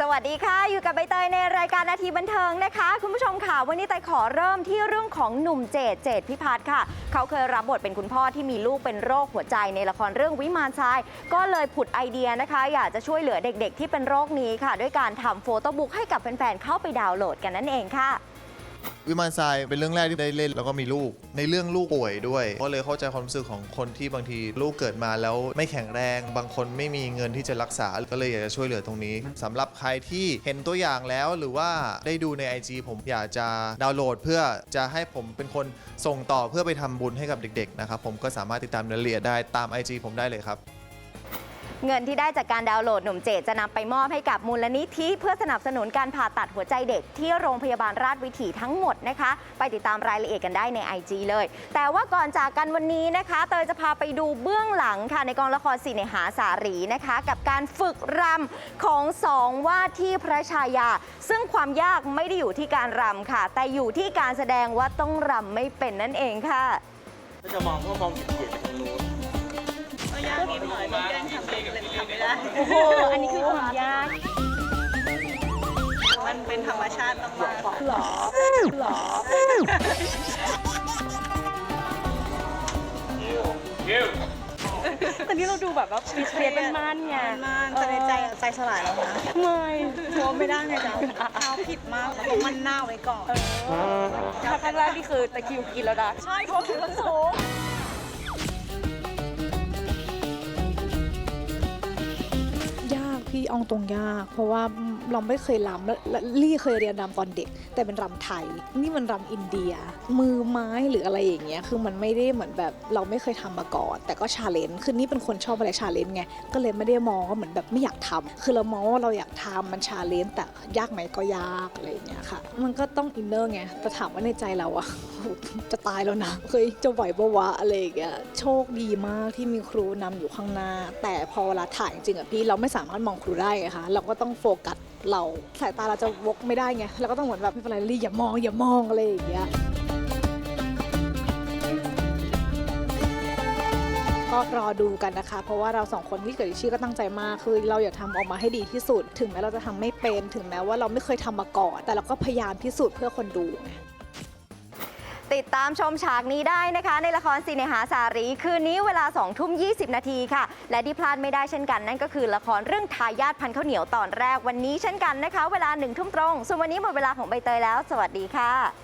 สวัสดีค่ะ อยู่กับใบเตยในรายการนาทีบันเทิงนะคะ คุณผู้ชมค่ะ วันนี้เตยขอเริ่มที่เรื่องของหนุ่มเจดเจดพิพัฒน์ค่ะ เขาเคยรับบทเป็นคุณพ่อที่มีลูกเป็นโรคหัวใจในละครเรื่องวิมานชาย ก็เลยผุดไอเดียนะคะ อยากจะช่วยเหลือเด็กๆ ที่เป็นโรคนี้ค่ะ ด้วยการทำโฟโต้บุ๊กให้กับแฟนๆเข้าไปดาวน์โหลดกันนั่นเองค่ะ วิมานทรายเป็นเรื่องแรกที่ได้เล่นแล้วก็มีลูก ในเรื่องลูกป่วยด้วยก็เลยเข้าใจความรู้สึกของคนที่บางทีลูกเกิดมาแล้วไม่แข็งแรง บางคนไม่มีเงินที่จะรักษาก็เลยอยากจะช่วยเหลือตรงนี้สำหรับใครที่เห็นตัวอย่างแล้วหรือว่าได้ดูใน IG ผมอยากจะดาวน์โหลด เพื่อจะให้ผมเป็นคนส่งต่อเพื่อไปทำบุญให้กับเด็กๆนะครับผมก็สามารถติดตามรายละเอียดได้ตาม IG ผมได้เลยครับ เงินที่ได้จากการดาวน์โหลดหนุ่มเจจะนำไปมอบให้กับมูลนิธิเพื่อสนับสนุนการผ่าตัดหัวใจเด็กที่โรงพยาบาลราชวิถีทั้งหมดนะคะ ไปติดตามรายละเอียดกันได้ใน IG เลย แต่ว่าก่อนจากกันวันนี้นะคะ เตยจะพาไปดูเบื้องหลังค่ะในกองละครสิเนหาสารีนะคะ กับการฝึกรำของสองว่าที่พระชายา ซึ่งความยากไม่ได้อยู่ที่การรำค่ะ แต่อยู่ที่การแสดงว่าต้องรำไม่เป็นนั่นเองค่ะ ถ้าจะมองก็มองเฉียดๆไปทางนู้น ก็ยากนิดหน่อยบางเรื่องทำเลยทำไม่ได้โอ้โหอันนี้คือความยาก มันเป็นธรรมชาติมากๆหรอหรอแต่นี่เราดูแบบว่าฟิสเฟียสเป็นม่านไงนานแต่ในใจใจสลายแล้วนะไม่โทรไม่ได้เลยนะเท้าผิดมากแล้วก็มันหน้าไว้ก่อนถ้าครั้งแรกนี่คือตะคริวกินแล้วนะใช่เขาถือว่าสูง อองตรงยาก เพราะว่า เราไม่เคยรำและรี่เคยเรียนรำตอนเด็ก แต่เป็นรำไทย นี่มันรำอินเดีย มือไม้หรืออะไรอย่างเงี้ยคือมันไม่ได้เหมือนแบบเราไม่เคยทำมาก่อน แต่ก็ชาเลนจ์คือนี่เป็นคนชอบอะไรชาเลนจ์ไงก็เลยไม่ได้มองว่าเหมือนแบบไม่อยากทำคือเรามองว่าเราอยากทำมันชาเลนจ์แต่ยากไหมก็ยากอะไรอย่างเงี้ยค่ะ มันก็ต้องอินเนอร์ไงแต่ถามว่าในใจเราอะจะตายแล้วนะเฮ้ยจะไหวปะวะอะไรอย่างเงี้ยโชคดีมากที่มีครูนำอยู่ข้างหน้า แต่พอเวลาถ่ายจริงๆอะพี่เราไม่สามารถมองครูได้ไงคะเราก็ต้องโฟกัสเรา สายตาเราจะวกไม่ได้ไงเราก็ต้องเหมือนแบบไม่เป็นไรลี่อย่ามองอย่ามองอะไรอย่างเงี้ยก็รอดูกันนะคะ เพราะว่าเราสองคนที่เกิดชื่อก็ตั้งใจมากคือ เราอยากทำออกมาให้ดีที่สุด ถึงแม้เราจะทำไม่เป็น ถึงแม้ว่าเราไม่เคยทำมาก่อน แต่เราก็พยายามพิสูจน์เพื่อคนดูไง ติดตามชมฉากนี้ได้นะคะ ในละครสิเนหาสารี คืนนี้เวลา2ทุ่ม 20 นาทีค่ะ และที่พลาดไม่ได้เช่นกัน นั่นก็คือละครเรื่องทายาทพันข้าวเหนียวตอนแรกวันนี้เช่นกันนะคะ เวลา1ทุ่มตรงส่วนวันนี้หมดเวลาของใบเตยแล้ว สวัสดีค่ะ